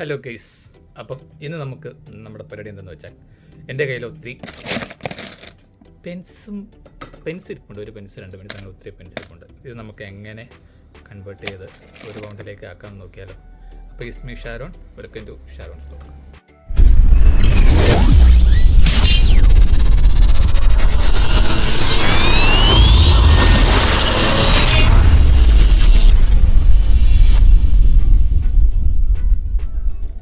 Hello guys അപ്പം ഇന്ന് നമുക്ക് നമ്മുടെ പരിപാടി എന്തെന്ന് വെച്ചാൽ എന്റെ കയ്യിൽ ഒത്തിരി പെൻസും പെൻസിൽ ഇരിപ്പുണ്ട്. ഒരു പെൻസിൽ രണ്ട് പെൻസിൽ അങ്ങനെ ഒത്തിരി പെൻസിൽ ഇരിപ്പുണ്ട്. ഇത് നമുക്ക് എങ്ങനെ കൺവേർട്ട് ചെയ്ത് ഒരു പൗണ്ടിലേക്ക് ആക്കാമെന്ന് നോക്കിയാലോ. അപ്പോൾ it's me Sharon welcome to Sharon stock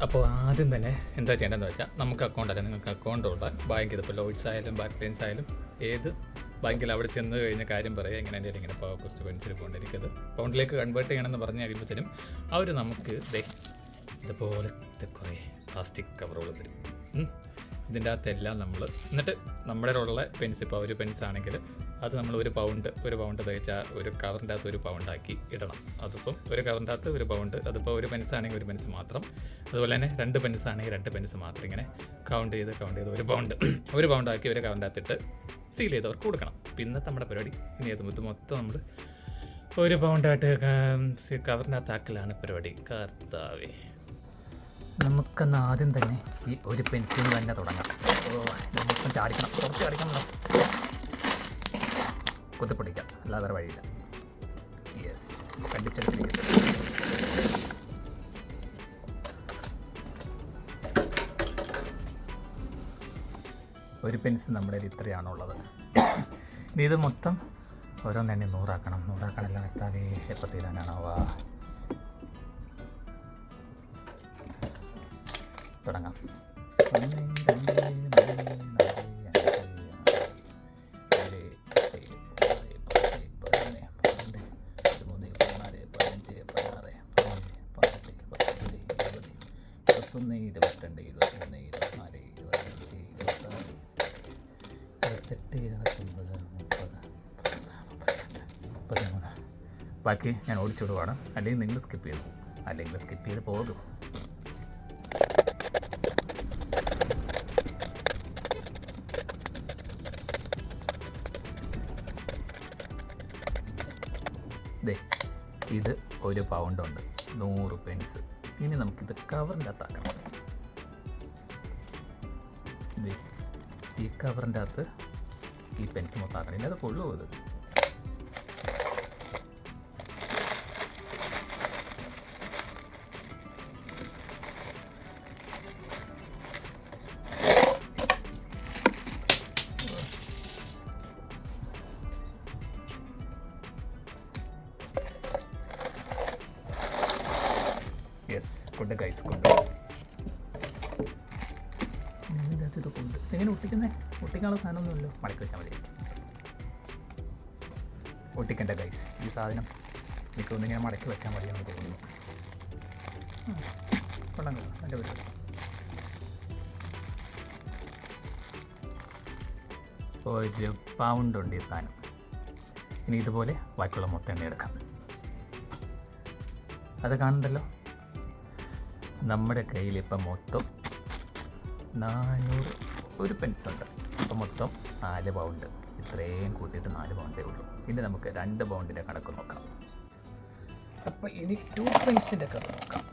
അപ്പോൾ ആദ്യം തന്നെ എന്താ ചെയ്യേണ്ടതെന്ന് വെച്ചാൽ നമുക്ക് അക്കൗണ്ട് അല്ല നിങ്ങൾക്ക് അക്കൗണ്ട് ഉള്ള ബാങ്കിൽ ഇതിപ്പോൾ ലോയിഡ്സ് ആയാലും ബാർക്ലൈൻസ് ആയാലും ഏത് ബാങ്കിൽ അവിടെ ചെന്ന് കഴിഞ്ഞ കാര്യം പറയുക എങ്ങനെ എന്റെ ഇങ്ങനെ പവർ കുറച്ച് പെൻസിൽ കൊണ്ടിരിക്കുന്നത് പൗണ്ടിലേക്ക് കൺവേർട്ട് ചെയ്യണമെന്ന് പറഞ്ഞു കഴിയുമ്പോഴത്തേനും അവർ നമുക്ക് ഇതുപോലത്തെ കുറേ പ്ലാസ്റ്റിക് കവറുകൾ തരും. ഇതിന്റെ അകത്തെല്ലാം നമ്മൾ എന്നിട്ട് നമ്മുടെ ഉള്ള പെൻസ് ഇപ്പോൾ ഒരു പെൻസ് ആണെങ്കിൽ അത് നമ്മൾ ഒരു പൗണ്ട് ഒരു പൗണ്ട് തയ്ച്ചാൽ ഒരു കവറിന്റെ അകത്ത് ഒരു പൗണ്ടാക്കി ഇടണം. അതിപ്പം ഒരു കവറിന്റെ അകത്ത് ഒരു പൗണ്ട് അതിപ്പോൾ ഒരു പെൻസ് ആണെങ്കിൽ ഒരു പെൻസ് മാത്രം. അതുപോലെ തന്നെ രണ്ട് പെൻസ് ആണെങ്കിൽ രണ്ട് പെൻസ് മാത്രം ഇങ്ങനെ കൗണ്ട് ചെയ്ത് കൗണ്ട് ചെയ്ത് ഒരു പൗണ്ട് ഒരു പൗണ്ടാക്കി ഒരു കവറിന്റെ അകത്തിട്ട് സീൽ ചെയ്തവർക്ക് കൊടുക്കണം. പിന്നെ നമ്മുടെ പരിപാടി. ഇനി അത് മൊത്തം നമ്മൾ ഒരു പൗണ്ടായിട്ട് കവറിന്റെ അകത്താക്കലാണ് പരിപാടി. കർത്താവേ. നമുക്കെന്ന് ആദ്യം തന്നെ ഈ ഒരു പെൻസിൽ തന്നെ തുടങ്ങാം. ഓ നമുക്കും ചാടിക്കണം. കുറച്ച് ചാടിക്കണം. കുത്തിപ്പൊടിക്കാം അല്ലാതെ വേറെ വഴിയില്ല. യെസ് കണ്ടിച്ചെടുത്തിരിക്കും ഒരു പെൻസ് നമ്മുടെ കയ്യിൽ ഇത്രയാണുള്ളത് ഇനി ഇത് മൊത്തം ഓരോന്നെണ്ണി നൂറാക്കണം. നൂറാക്കണമല്ലോ കർത്താവേ എപ്പോൾ തീരാനാണാവാ തുടങ്ങാം. ഇരുപത്തെട്ട് ഇരുപത്തൊമ്പത് മുപ്പത് മുപ്പത്തിമൂന്ന് ബാക്കി ഞാൻ ഓടിച്ചിടുവാണ്. അല്ലെങ്കിൽ നിങ്ങൾ സ്കിപ്പ് ചെയ്തു. അല്ലെങ്കിൽ സ്കിപ്പ് ചെയ്ത് പോകും. ഇത് ഒരു പൗണ്ടുണ്ട് നൂറ് പെൻസ് ഇനി നമുക്കിത് കവറിന്റെ അകത്താക്കണം. ഈ കവറിന്റെ അകത്ത് ഈ പെൻസ് മൊത്തം ആക്കണം. ഇനി അത് കൊള്ളുമോ ഇത് യെസ് കൊണ്ട് ഗൈസ് കൊണ്ട് ഉണ്ട്. ഇത് കൊണ്ട് എങ്ങനെ ഒട്ടിക്കുന്നേ? ഒട്ടിക്കാനുള്ള സാധനമൊന്നുമല്ലോ മടക്കി വെച്ചാൽ മതി. ഒട്ടിക്കണ്ട ഗൈസ് ഈ സാധനം എനിക്ക് ഞാൻ മടക്കി വെച്ചാൽ മതി എന്ന് തോന്നുന്നു കൊള്ളാം കൊള്ളാം. നല്ല പരിപാടി. ഒരു പൗണ്ട് ഉണ്ട് ഈ സാധനം. ഇനി ഇതുപോലെ ബാക്കിയുള്ള മൊത്തം എണ്ണ എടുക്കാം. അത് കാണണ്ടല്ലോ നമ്മുടെ കയ്യിൽ ഇപ്പം മൊത്തം നാനൂറ് ഒരു പെൻസ് ഉണ്ട്. അപ്പം മൊത്തം നാല് പൗണ്ട് ഇത്രയും കൂട്ടിയിട്ട് നാല് പൗണ്ടേ ഉള്ളൂ. ഇനി നമുക്ക് രണ്ട് പൗണ്ടിന്റെ കണക്ക് നോക്കാം. അപ്പോൾ ഇനി ടു പെൻസിന്റെ കണക്ക് നോക്കാം.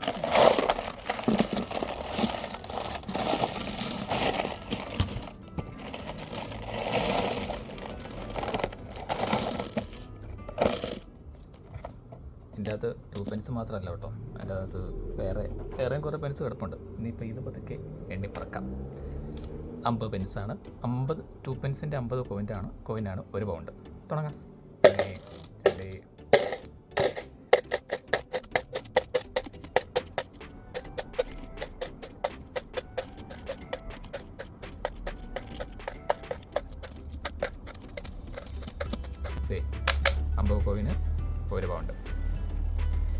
ഇതിന്റെ അകത്ത് ടു പെൻസ് മാത്രമല്ല കേട്ടോ. അകത്ത് വേറെ വേറെയും കുറേ പെൻസ് കിടപ്പുണ്ട്. ഇനിയിപ്പോൾ ഇത് പതുക്കെ എണ്ണി പറക്കാം. അമ്പത് പെൻസാണ് അമ്പത് ടു പെൻസിന്റെ അമ്പത് കോയിന്റാണ് കോയിനാണ് ഒരു പൗണ്ട് തുടങ്ങാം.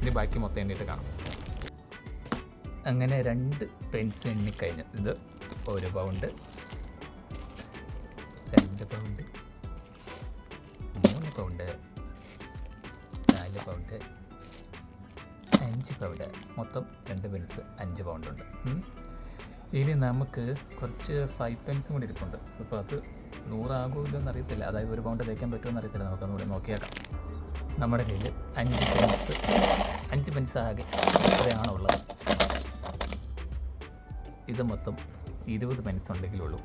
ഇനി ബാക്കി മൊത്തം എണ്ണിയിട്ട് കാണാം. അങ്ങനെ രണ്ട് പെൻസ് എണ്ണിക്കഴിഞ്ഞു ഇത് ഒരു പൗണ്ട് രണ്ട് പൗണ്ട് മൂന്ന് പൗണ്ട് നാല് പൗണ്ട് അഞ്ച് പൗണ്ട് മൊത്തം രണ്ട് പെൻസ് അഞ്ച് പൗണ്ടുണ്ട് ഇനി നമുക്ക് കുറച്ച് ഫൈവ് പെൻസും കൂടി ഇരിപ്പുണ്ട്. അപ്പോൾ അത് നൂറാകുമല്ലോ എന്നറിയത്തില്ല അതായത് ഒരു പൗണ്ട് തേക്കാൻ പറ്റുമോ എന്നറിയത്തില്ല നമുക്കൊന്നുകൂടി നോക്കിയേക്കാം. നമ്മുടെ കയ്യിൽ അഞ്ച് പെൻസ് അഞ്ച് പെൻസ് ആകെ ഇത്രയാണ് ഉള്ളത്. ഇത് മൊത്തം ഇരുപത് പെൻസ് ഉണ്ടെങ്കിലുള്ളൂ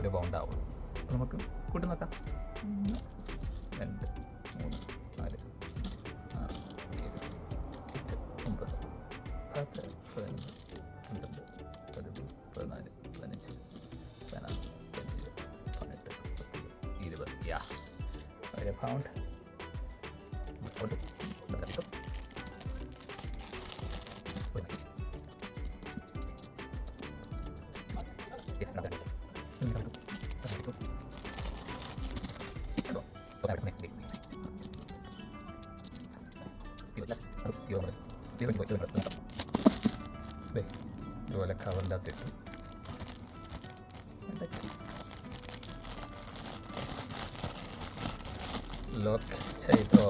ഒരു പൗണ്ട് ആവുള്ളൂ. അപ്പോൾ നമുക്ക് കൂട്ടി നോക്കാം. രണ്ട് മൂന്ന് നാല് ഒരു പൗണ്ട് ഇതുപോലെ കവറിന്റെ അകത്തിട്ട് ലോക്ക് ചെയ്തോ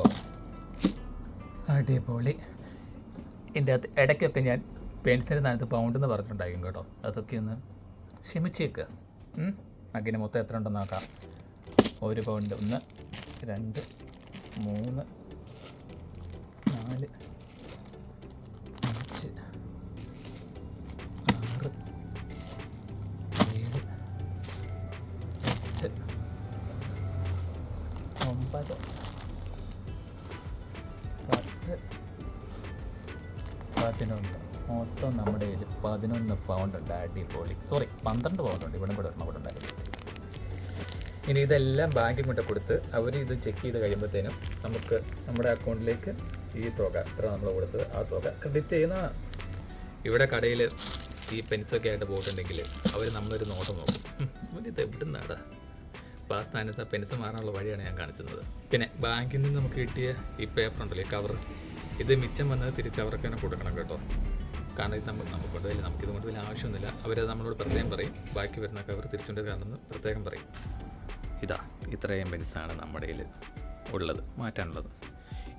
അടിപൊളി. എന്റെ അകത്ത് ഇടയ്ക്കൊക്കെ ഞാൻ പെൻസിലിന് നാലത്ത് പൗണ്ട് എന്ന് പറഞ്ഞിട്ടുണ്ടായിരിക്കും കേട്ടോ. അതൊക്കെ ഒന്ന് ക്ഷമിച്ചേക്ക്? അങ്ങനെ മൊത്തം എത്ര ഉണ്ടെന്ന് നോക്കാം. ഒരു പൗണ്ട് ഒന്ന് രണ്ട് മൂന്ന് നാല് അഞ്ച് ആറ് ഏഴ് എട്ട് ഒമ്പത് പതിനൊന്ന്. മൊത്തം നമ്മുടെ കയ്യിൽ പതിനൊന്ന് പൗണ്ട് ഉണ്ട് അടിപൊളി. സോറി പന്ത്രണ്ട് പൗണ്ട് ഉണ്ട്. ഇവിടെ കൂടെ ഒരെണ്ണം ഉണ്ടായിരുന്നു. ഇനി ഇതെല്ലാം ബാങ്കിൽ കൊണ്ട് കൊടുത്ത് അവർ ഇത് ചെക്ക് ചെയ്ത് കഴിയുമ്പോഴത്തേനും നമുക്ക് നമ്മുടെ അക്കൗണ്ടിലേക്ക് ഈ തുക എത്ര നമ്മൾ കൊടുത്തത് ആ തുക ക്രെഡിറ്റ് ചെയ്യുന്നതാണ് ഇവിടെ കടയിൽ ഈ പെൻസൊക്കെ ആയിട്ട് പോയിട്ടുണ്ടെങ്കിൽ അവർ നമ്മളൊരു നോട്ടം നോക്കും. ഇത് എവിടെ എവിടുന്നാടാ? അപ്പോൾ ആ സ്ഥാനത്ത് പെൻസ് മാറാനുള്ള വഴിയാണ് ഞാൻ കാണിച്ചത് പിന്നെ ബാങ്കിൽ നിന്ന് നമുക്ക് കിട്ടിയ ഈ പേപ്പർ ഉണ്ടല്ലോ കവർ ഇത് മിച്ചം വന്നത് തിരിച്ച് അവർക്ക് തന്നെ കൊടുക്കണം കേട്ടോ. കാരണം ഇത് നമ്മൾ നമുക്ക് കൊണ്ടുപോയില്ല നമുക്കിത് കൊണ്ട് വലിയ ആവശ്യമൊന്നുമില്ല. അവരത് നമ്മളോട് പ്രത്യേകം പറയും. ബാക്കി വരുന്ന കവർ തിരിച്ചുകൊണ്ട് കാണുമെന്ന് പ്രത്യേകം പറയും. ഇതാ ഇത്രയും പെൻസാണ് നമ്മുടെ കയ്യിൽ ഉള്ളത് മാറ്റാനുള്ളത്.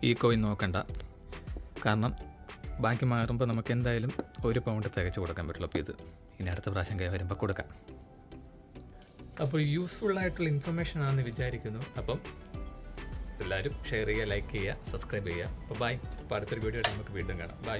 ഈ കോയിൻ നോക്കണ്ട. കാരണം ബാക്കി മാറുമ്പോൾ നമുക്ക് എന്തായാലും ഒരു പൗണ്ട് തികച്ചു കൊടുക്കാൻ പറ്റുള്ളൂ. അപ്പോൾ ഇത് ഇനി അടുത്ത പ്രാവശ്യം കൈ വരുമ്പോൾ കൊടുക്കാം. അപ്പോൾ യൂസ്ഫുൾ ആയിട്ടുള്ള ഇൻഫർമേഷൻ ആണെന്ന് വിചാരിക്കുന്നു. അപ്പം എല്ലാവരും ഷെയർ ചെയ്യുക ലൈക്ക് ചെയ്യുക സബ്സ്ക്രൈബ് ചെയ്യുക. അപ്പോൾ ബൈ അപ്പോൾ അടുത്തൊരു വീഡിയോ നമുക്ക് വീണ്ടും കാണാം. ബൈ